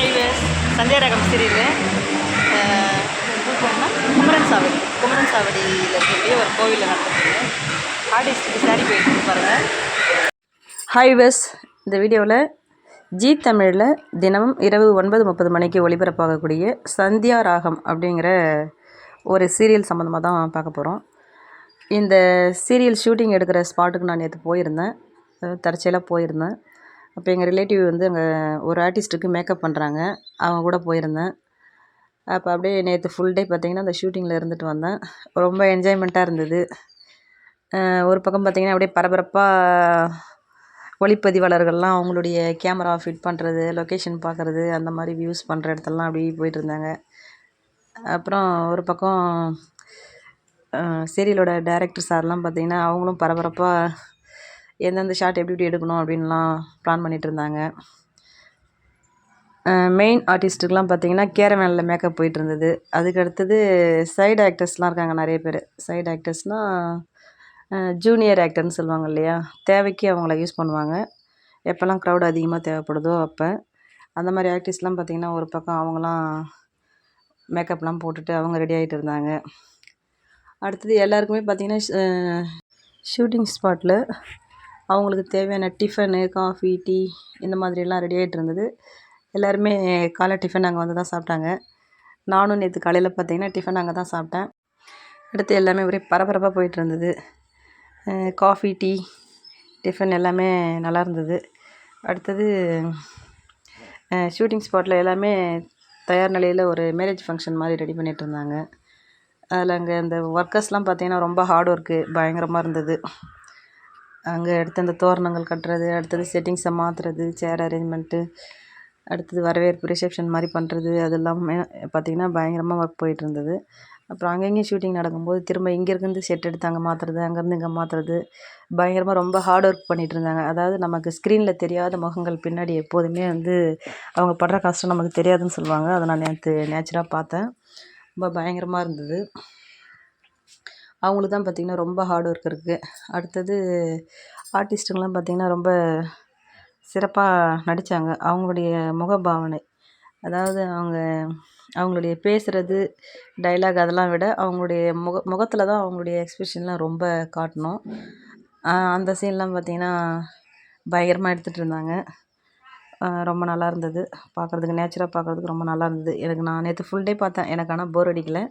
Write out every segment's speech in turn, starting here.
Highways சந்தியாரகம் serial Kumaran சாவடி. குமரன் சாவடியில் இருக்கக்கூடிய ஒரு கோவிலில் நடந்துருக்கு ஆர்டிஸ்ட்டுக்கு சாரி போயிட்டு பாருங்கள் ஹாய் வெஸ் இந்த வீடியோவில் ஜி தமிழில் தினமும் இரவு ஒன்பது முப்பது மணிக்கு ஒளிபரப்பாகக்கூடிய சந்தியா ராகம் அப்படிங்கிற ஒரு சீரியல் சம்மந்தமாக தான் பார்க்க போகிறோம் இந்த சீரியல் ஷூட்டிங் எடுக்கிற ஸ்பாட்டுக்கு நான் நேற்று போயிருந்தேன். தற்செயலாக போயிருந்தேன். அப்போ எங்கள் ரிலேட்டிவ் வந்து அங்கே ஒரு ஆர்டிஸ்ட்டுக்கு மேக்கப் பண்ணுறாங்க அவங்க கூட போயிருந்தேன். அப்போ அப்படியே நேற்று ஃபுல் டே பார்த்திங்கன்னா அந்த ஷூட்டிங்கில் இருந்துட்டு வந்தேன். ரொம்ப என்ஜாய்மெண்ட்டாக இருந்தது. ஒரு பக்கம் பார்த்திங்கன்னா அப்படியே பரபரப்பாக ஒளிப்பதிவாளர்கள்லாம் அவங்களுடைய கேமரா ஃபிட் பண்ணுறது லொக்கேஷன் பார்க்குறது அந்த மாதிரி வியூஸ் பண்ணுற இடத்துலலாம் அப்படியே போயிட்டு இருந்தாங்க. அப்புறம் ஒரு பக்கம் சீரியலோட டேரக்டர் சார்லாம் பார்த்திங்கன்னா அவங்களும் பரபரப்பாக எந்தெந்த ஷாட் எப்படி எப்படி எடுக்கணும் அப்படின்லாம் பிளான் பண்ணிகிட்டு இருந்தாங்க. மெயின் ஆர்டிஸ்ட்டுக்கெலாம் பார்த்தீங்கன்னா கேரவேனில் மேக்கப் போயிட்டு இருந்தது. அதுக்கு அடுத்தது சைடு ஆக்டர்ஸ்லாம் இருக்காங்க நிறைய பேர். சைடு ஆக்டர்ஸ்னால் ஜூனியர் ஆக்டர்னு சொல்லுவாங்க இல்லையா? தேவைக்கு அவங்கள யூஸ் பண்ணுவாங்க. எப்போல்லாம் க்ரௌட் அதிகமாக தேவைப்படுதோ அப்போ. அந்த மாதிரி ஆக்டிஸ்ட்லாம் பார்த்திங்கன்னா ஒரு பக்கம் அவங்களாம் மேக்கப்லாம் போட்டுட்டு அவங்க ரெடி ஆகிட்டு இருந்தாங்க. அடுத்தது எல்லாருக்குமே பார்த்திங்கன்னா ஷூட்டிங் ஸ்பாட்டில் அவங்களுக்கு தேவையான டிஃபனு காஃபி டீ இந்த மாதிரியெல்லாம் ரெடி ஆகிட்டு இருந்தது. எல்லாருமே காலை டிஃபன் அங்கே வந்து தான் சாப்பிட்டாங்க. நானும் நேற்று காலையில் பார்த்திங்கன்னா டிஃபன் அங்கே தான் சாப்பிட்டேன். அடுத்து எல்லாமே ஒரே பரபரப்பாக போயிட்டு இருந்தது. காஃபி டீ டிஃபன் எல்லாமே நல்லா இருந்தது. அடுத்தது ஷூட்டிங் ஸ்பாட்டில் எல்லாமே தயார் நிலையில் ஒரு மேரேஜ் ஃபங்க்ஷன் மாதிரி ரெடி பண்ணிட்டு இருந்தாங்க. அதில் அங்கே அந்த ஒர்க்கர்ஸ்லாம் பார்த்திங்கன்னா ரொம்ப ஹார்ட் ஒர்க்கு பயங்கரமாக இருந்தது. அங்கே அடுத்து அந்த தோரணங்கள் கட்டுறது அடுத்தது செட்டிங்ஸை மாற்றுறது சேர் அரேஞ்ச்மெண்ட்டு அடுத்தது வரவேற்பு ரிசப்ஷன் மாதிரி பண்ணுறது அது எல்லாமே பார்த்திங்கன்னா பயங்கரமாக ஒர்க் போயிட்டுருந்தது. அப்புறம் அங்கங்கேயும் ஷூட்டிங் நடக்கும்போது திரும்ப இங்கேருந்து செட் எடுத்து அங்கே மாற்றுறது அங்கேருந்து இங்கே மாற்றுறது பயங்கரமாக ரொம்ப ஹார்ட் ஒர்க் பண்ணிகிட்டு இருந்தாங்க அதாவது நமக்கு ஸ்க்ரீனில் தெரியாத முகங்கள் பின்னாடி எப்போதுமே வந்து அவங்க படுற கஷ்டம் நமக்கு தெரியாதுன்னு சொல்லுவாங்க. அதை நான் நேற்று நேச்சராக பார்த்தேன். ரொம்ப பயங்கரமாக இருந்தது. அவங்களுக்கு தான் பார்த்திங்கன்னா ரொம்ப ஹார்ட் ஒர்க் இருக்குது அடுத்தது ஆர்டிஸ்ட்டுங்கெலாம் பார்த்திங்கன்னா ரொம்ப சிறப்பாக நடித்தாங்க அவங்களுடைய முகபாவனை. அதாவது அவங்க அவங்களுடைய பேசுகிறது டைலாக் அதெல்லாம் விட அவங்களுடைய முக முகத்தில் தான் அவங்களுடைய எக்ஸ்பிரஷன்லாம் ரொம்ப காட்டணும். அந்த சீன்லாம் பார்த்திங்கன்னா பயங்கரமாக எடுத்துகிட்டு இருந்தாங்க. ரொம்ப நல்லா இருந்தது. பார்க்குறதுக்கு நேச்சராக பார்க்குறதுக்கு ரொம்ப நல்லா இருந்தது. எனக்கு நான் நேற்று ஃபுல் டே பார்த்தேன். எனக்கு ஆனால் போர் அடிக்கலை.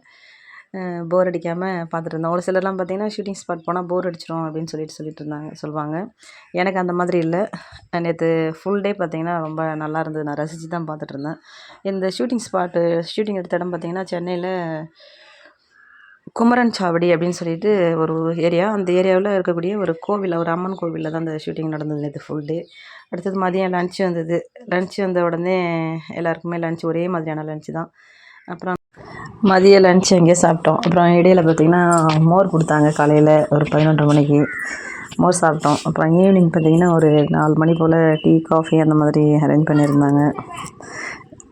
போர் அடிக்காமல் பார்த்துட்டு இருந்தோம் ஒரு சிலர்லாம் பார்த்தீங்கன்னா ஷூட்டிங் ஸ்பாட் போனால் போர் அடிச்சிடும் அப்படின்னு சொல்லிட்டு சொல்லிட்டு இருந்தாங்க சொல்லுவாங்க எனக்கு அந்த மாதிரி இல்லை. நேற்று ஃபுல் டே பார்த்திங்கன்னா ரொம்ப நல்லா இருந்தது. நான் ரசித்து தான் பார்த்துட்டு இருந்தேன் இந்த ஷூட்டிங் ஸ்பாட்டு ஷூட்டிங் எடுத்த இடம் பார்த்திங்கன்னா சென்னையில் குமரன் சாவடி அப்படின்னு சொல்லிட்டு ஒரு ஏரியா அந்த ஏரியாவில் இருக்கக்கூடிய ஒரு கோவில் ஒரு அம்மன் கோவிலில் தான் அந்த ஷூட்டிங் நடந்தது நேற்று ஃபுல் டே அடுத்தது மதியம் லன்ச் வந்தது. லன்ச் வந்த உடனே எல்லாருக்குமே லன்ச் ஒரே மாதிரியான லன்ச் தான். அப்புறம் மதிய லன்ச் அங்கேயே சாப்பிட்டோம். அப்புறம் இடையில் பார்த்திங்கன்னா மோர் கொடுத்தாங்க காலையில் ஒரு பதினொன்று மணிக்கு. மோர் சாப்பிட்டோம். அப்புறம் ஈவினிங் பார்த்திங்கன்னா ஒரு நாலு மணி போல் டீ காஃபி அந்த மாதிரி அரேஞ்ச் பண்ணியிருந்தாங்க.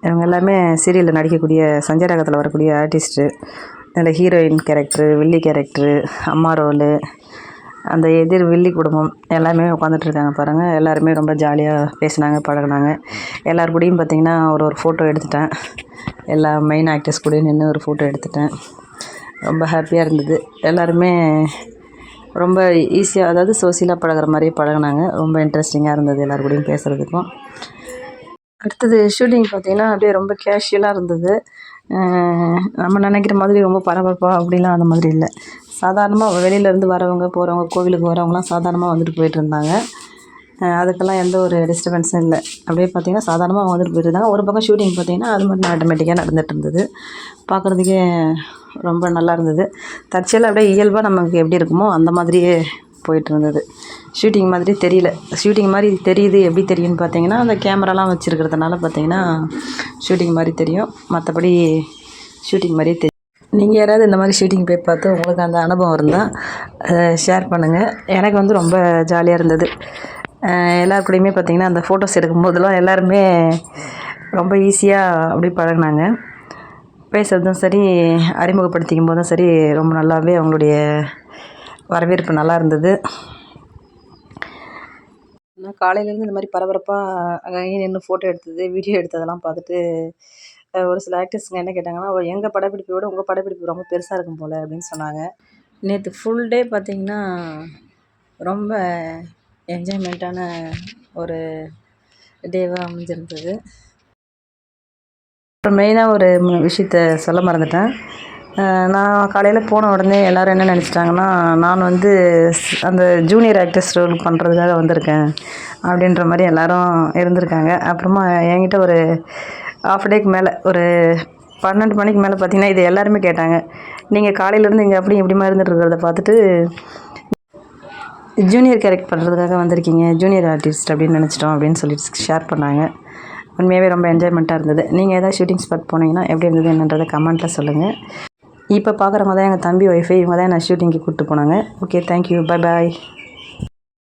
இவங்க எல்லாமே சீரியலில் நடிக்கக்கூடிய சஞ்சய் ராகத்தில் வரக்கூடிய ஆர்டிஸ்ட்டு அதில் ஹீரோயின் கேரக்டரு வில்லி கேரக்டரு அம்மா ரோலு அந்த எதிர் வில்லி குடும்பம் எல்லாமே உட்காந்துட்டு இருக்காங்க பாருங்கள் எல்லாருமே ரொம்ப ஜாலியாக பேசினாங்க பழகுனாங்க. எல்லார் கூடயும் பார்த்திங்கன்னா ஒரு ஒரு ஃபோட்டோ எடுத்துட்டேன். எல்லா மெயின் ஆக்டர்ஸ் கூடயும் நின்று ஒரு ஃபோட்டோ எடுத்துட்டேன். ரொம்ப ஹாப்பியாக இருந்தது. எல்லாருமே ரொம்ப ஈஸியாக அதாவது சோசியலாக பழகுற மாதிரி பழகுனாங்க. ரொம்ப இன்ட்ரெஸ்டிங்காக இருந்தது எல்லார் கூடயும் பேசுகிறதுக்கும் அடுத்தது ஷூட்டிங் பார்த்திங்கன்னா அப்படியே ரொம்ப கேஷுவலாக இருந்தது. நம்ம நினைக்கிற மாதிரி ரொம்ப பரபரப்பாக அப்படிலாம் அந்த மாதிரி இல்லை. சாதாரணமாக வெளியிலேருந்து வரவங்க போகிறவங்க கோவிலுக்கு வரவங்களாம் சாதாரணமாக வந்துட்டு போயிட்டு இருந்தாங்க. அதுக்கெல்லாம் எந்த ஒரு டிஸ்டர்பன்ஸும் இல்லை. அப்படியே பார்த்திங்கன்னா சாதாரணமாக வந்துட்டு போயிட்டு இருந்தாங்க. ஒரு பக்கம் ஷூட்டிங் பார்த்திங்கன்னா அது மட்டும் ஆட்டோமேட்டிக்காக நடந்துகிட்டு இருந்தது. பார்க்குறதுக்கே ரொம்ப நல்லா இருந்தது. தற்செயலாக அப்படியே இயல்பாக நமக்கு எப்படி இருக்குமோ அந்த மாதிரியே போயிட்டு இருந்தது. ஷூட்டிங் மாதிரி தெரியல. ஷூட்டிங் மாதிரி தெரியுது எப்படி தெரியும்னு பார்த்தீங்கன்னா அந்த கேமராலாம் வச்சுருக்கிறதுனால பார்த்தீங்கன்னா ஷூட்டிங் மாதிரி தெரியும். மற்றபடி ஷூட்டிங் மாதிரியே தெரியும் நீங்கள் யாராவது இந்த மாதிரி ஷூட்டிங் போய் பார்த்து உங்களுக்கு அந்த அனுபவம் இருந்தால் ஷேர் பண்ணுங்கள் எனக்கு வந்து ரொம்ப ஜாலியாக இருந்தது. எல்லார் கூடயுமே பார்த்திங்கன்னா அந்த ஃபோட்டோஸ் எடுக்கும்போதெல்லாம் எல்லாருமே ரொம்ப ஈஸியாக அப்படி பழகினாங்க. பேசுகிறதும் சரி அறிமுகப்படுத்திக்கும் போதும் சரி ரொம்ப நல்லாவே அவங்களுடைய வரவேற்பு நல்லா இருந்தது. நான் காலையிலேருந்து இந்த மாதிரி பரபரப்பாக அங்கங்கே நின்று ஃபோட்டோ எடுத்தது வீடியோ எடுத்ததெல்லாம் பார்த்துட்டு ஒரு சில ஆக்டர்ஸுங்க என்ன கேட்டாங்கன்னா எங்கள் படப்பிடிப்பை விட உங்கள் படப்பிடிப்பு ரொம்ப பெருசாக இருக்கும் போல் அப்படின்னு சொன்னாங்க. நேற்று ஃபுல் டே பார்த்திங்கன்னா ரொம்ப என்ஜாய்மெண்ட்டான ஒரு டேவாக அமைஞ்சிருந்தது. அப்புறம் மெயினாக ஒரு விஷயத்த சொல்ல மறந்துட்டேன். நான் காலையில் போன உடனே எல்லாரும் என்ன நினச்சிட்டாங்கன்னா நான் வந்து அந்த ஜூனியர் ஆக்டர்ஸ் ரோல் பண்ணுறதுக்காக வந்திருக்கேன் அப்படின்ற மாதிரி எல்லோரும் இருந்திருக்காங்க. அப்புறமா என்கிட்ட ஒரு ஆஃப் டேக்கு மேலே ஒரு பன்னெண்டு மணிக்கு மேலே பார்த்தீங்கன்னா இது எல்லாருமே கேட்டாங்க. நீங்கள் காலையிலேருந்து இங்கே அப்படி இப்படிமா இருந்துட்டு இருக்கிறத பார்த்துட்டு ஜூனியர் கேரக்ட் பண்ணுறதுக்காக வந்திருக்கீங்க ஜூனியர் ஆர்டிஸ்ட் அப்படின்னு நினச்சிட்டோம் அப்படின்னு சொல்லிட்டு ஷேர் பண்ணாங்க. உண்மையாகவே ரொம்ப என்ஜாய்மெண்ட்டாக இருந்தது. நீங்கள் ஏதாவது ஷூட்டிங் ஸ்பாட் போனீங்கன்னா எப்படி இருந்தது என்னன்றதை கமெண்ட்டில் சொல்லுங்கள் இப்போ பார்க்குறவங்க தான் எங்கள் தம்பி ஒய்ஃபை இவங்க தான் நான் ஷூட்டிங்க்கு கூப்பிட்டு போனாங்க. Okay thank you bye bye